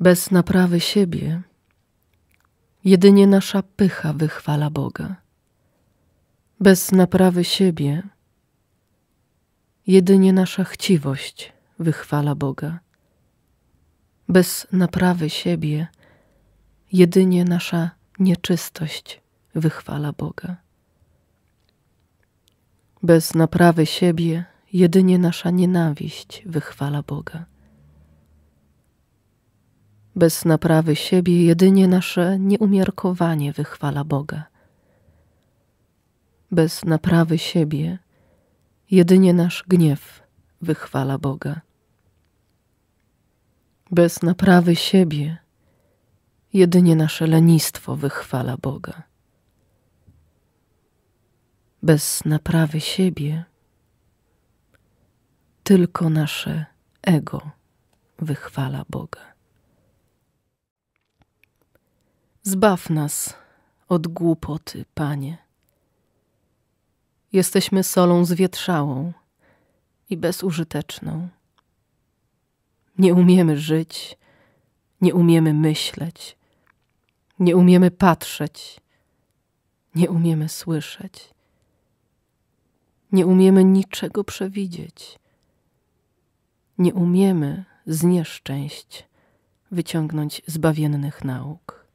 Bez naprawy siebie jedynie nasza pycha wychwala Boga. Bez naprawy siebie jedynie nasza chciwość wychwala Boga. Bez naprawy siebie jedynie nasza nieczystość wychwala Boga. Bez naprawy siebie jedynie nasza nienawiść wychwala Boga. Bez naprawy siebie jedynie nasze nieumiarkowanie wychwala Boga. Bez naprawy siebie jedynie nasz gniew wychwala Boga. Bez naprawy siebie jedynie nasze lenistwo wychwala Boga. Bez naprawy siebie tylko nasze ego wychwala Boga. Zbaw nas od głupoty, Panie. Jesteśmy solą zwietrzałą i bezużyteczną. Nie umiemy żyć, nie umiemy myśleć, nie umiemy patrzeć, nie umiemy słyszeć, nie umiemy niczego przewidzieć, nie umiemy z nieszczęść wyciągnąć zbawiennych nauk.